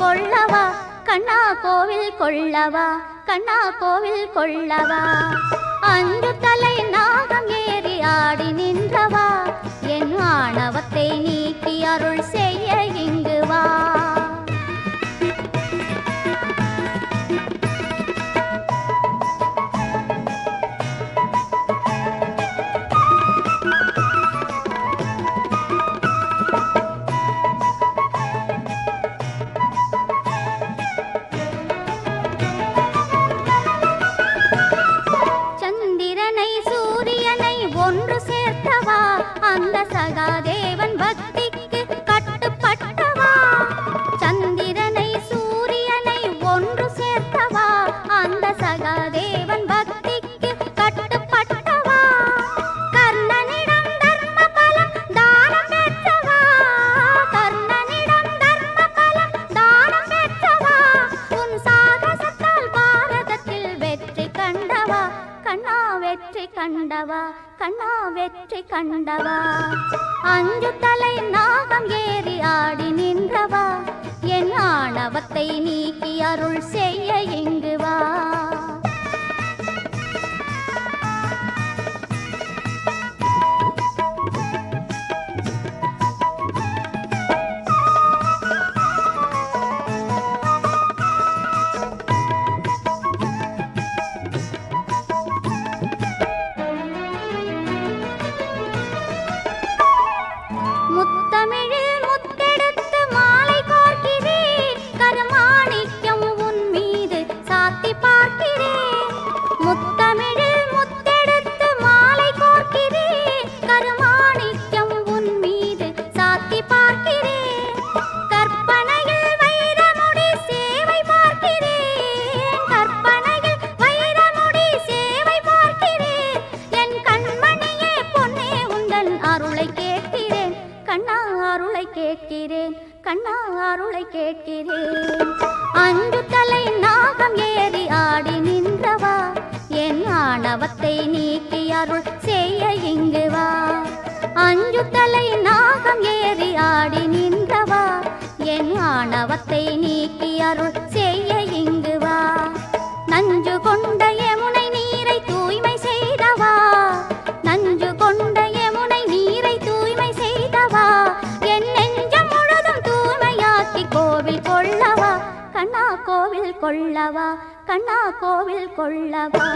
கொள்ளவா? கண்ணா கோவில் கொள்ளவா? கண்ணா கோவில் கொள்ளவா? அஞ்சு தலை நாகம் ஏறி ஆடி நின்றவா? என் ஆணவத்தை நீக்கி அருள் செய்ய இங்குவா தவத்தை நீக்கி அருள் செய்ய எங்குவா ஆணவத்தை நீக்கி அருள் செய்ய இங்கு வா. நஞ்சு கொண்ட யமுனை நீரை தூய்மை செய்தவா. நஞ்சு கொண்ட யமுனை நீரை தூய்மை செய்தவா. என் நெஞ்சம் முழுதும் தூய்மையாக்கி கோவில் கொள்ளவா. கண்ணா கோவில் கொள்ளவா கண்ணா கோவில் கொள்ளவா.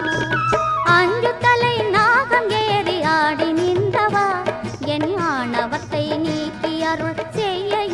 அஞ்சு தலை நாகம் ஏறி ஆடி நின்றவா. என் ஆணவத்தை நீக்கி அருள் செய்ய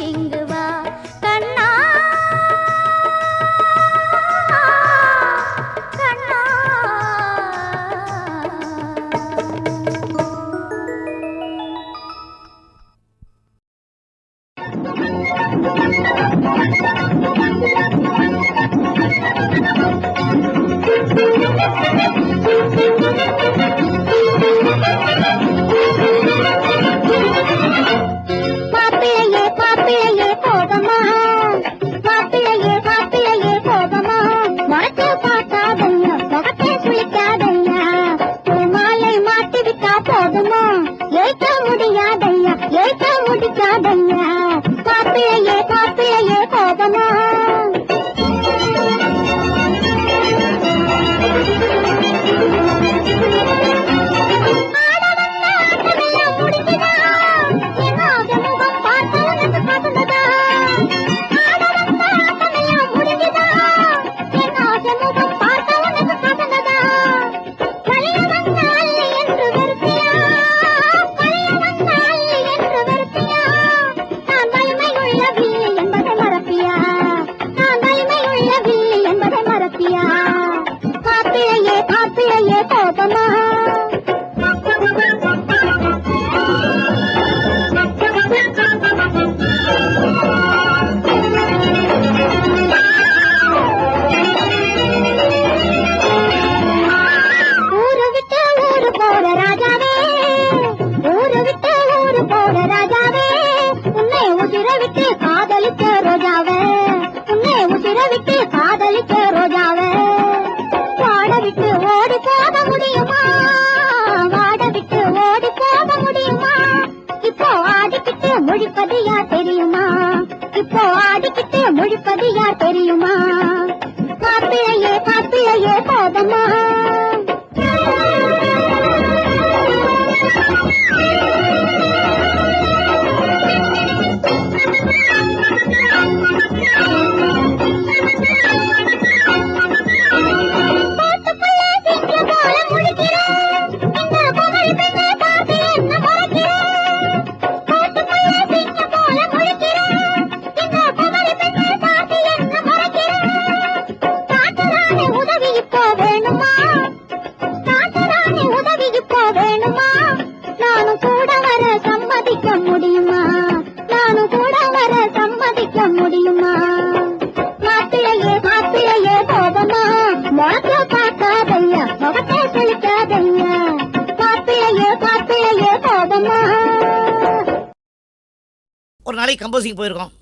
கம்போசிங் போயிருக்கோம்.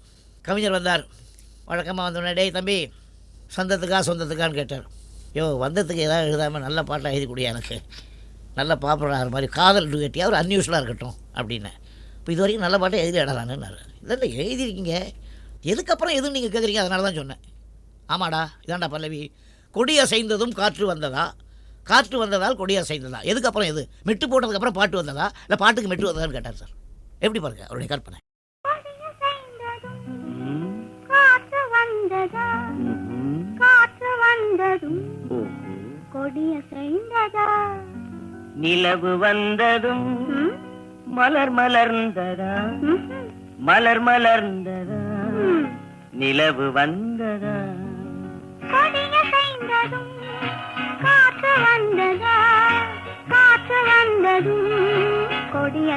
கவிஞர் வந்தார். வழக்கமாக வந்தோடனே டே தம்பி சொந்தத்துக்கா சொந்தத்துக்கான்னு கேட்டார். யோ வந்ததுக்கு ஏதாவது எழுதாமல் நல்ல பாட்டாக எழுதி கொடுயா எனக்கு? நல்ல பாப்புலர் மாதிரி காதல் டுகட்டியாக ஒரு அன்யூஸ்வலாக இருக்கட்டும் அப்படின்னு. இப்போ இது வரைக்கும் நல்ல பாட்டை எழுதி இடலான்னு இல்லை எழுதிருக்கீங்க எதுக்கப்புறம் எதுவும் நீங்கள் கேட்குறீங்க அதனால தான் சொன்னேன். ஆமாடா இதாண்டா பல்லவி. கொடி அசைந்ததும் காற்று வந்ததா? காற்று வந்ததால் கொடி அசைந்ததா? எதுக்கப்புறம் எது? மெட்டு போட்டதுக்கப்புறம் பாட்டு வந்ததா? இல்லை பாட்டுக்கு மெட்டு வந்ததான்னு கேட்டார் சார். எப்படி பாருங்க அவருடைய கற்பனை. வந்ததும் கொடிய செய்ததா நிலவு வந்ததும்? மலர் மலர்ந்ததா. மலர் மலர்ந்ததா. நிலவு வந்ததா? கொடிய செய்ததும் காற்று வந்ததா? காற்று வந்ததும் கொடிய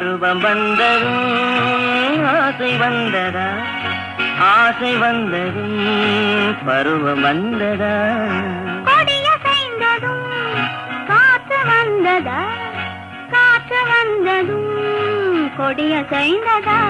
பருவம் வந்ததும் ஆசை வந்ததா? ஆசை வந்ததும் பருவம் வந்ததா? கொடியசைந்ததும் காற்று வந்ததா? காற்று வந்ததும் கொடியசைந்ததா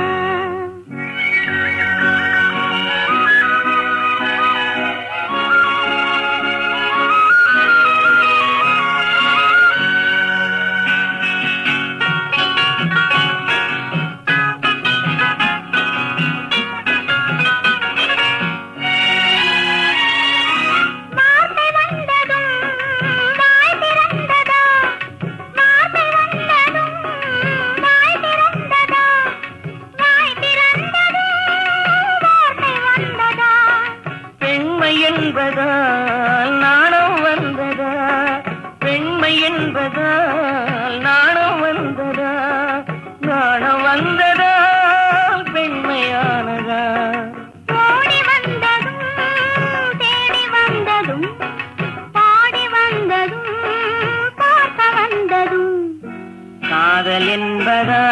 என்பதா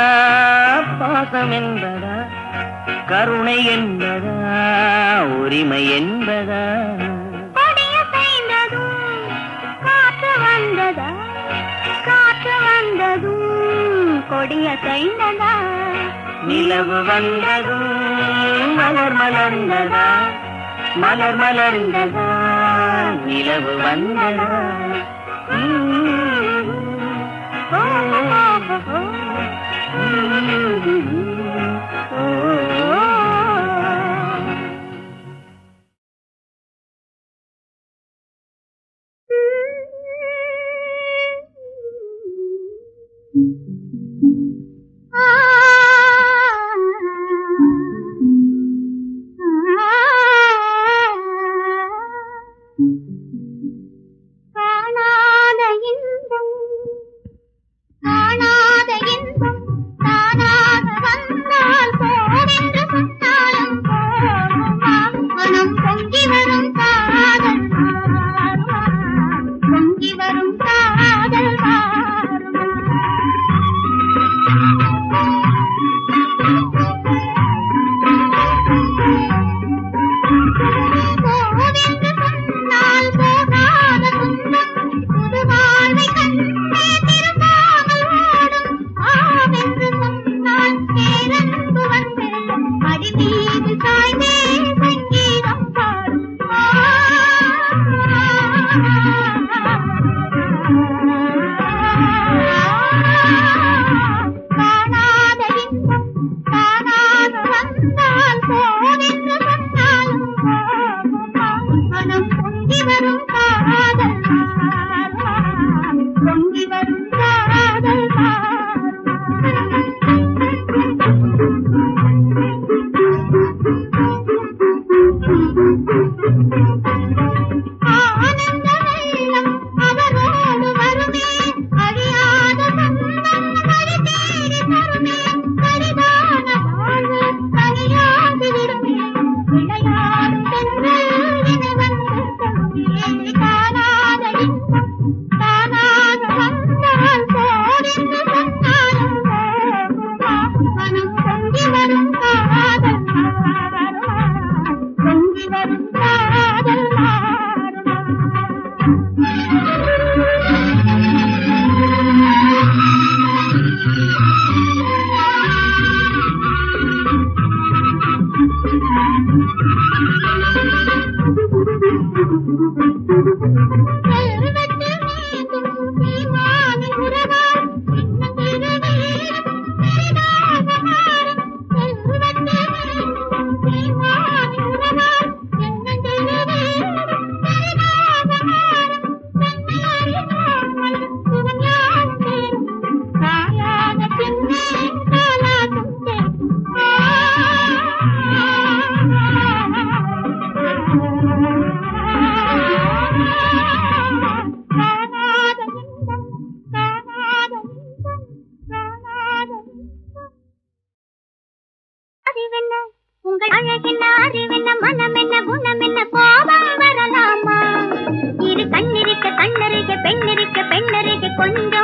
பாசம் என்பதா கருணை என்பதா? உரிமை என்பதா? நிலவு வந்ததும் மலர் மலர்ந்ததா? மலர் மலர்ந்ததா? நிலவு வந்ததா? Mm-hmm. அழகென்ன உங்கள் அழகென்ன அறிவென்ன மனம் என்ன? குணம் என்ன? கோபம் வரலாமா? இரு கண்ணிருக்க கண்ணருக பெண்ணிருக்க பெண்ணருக கொஞ்சம்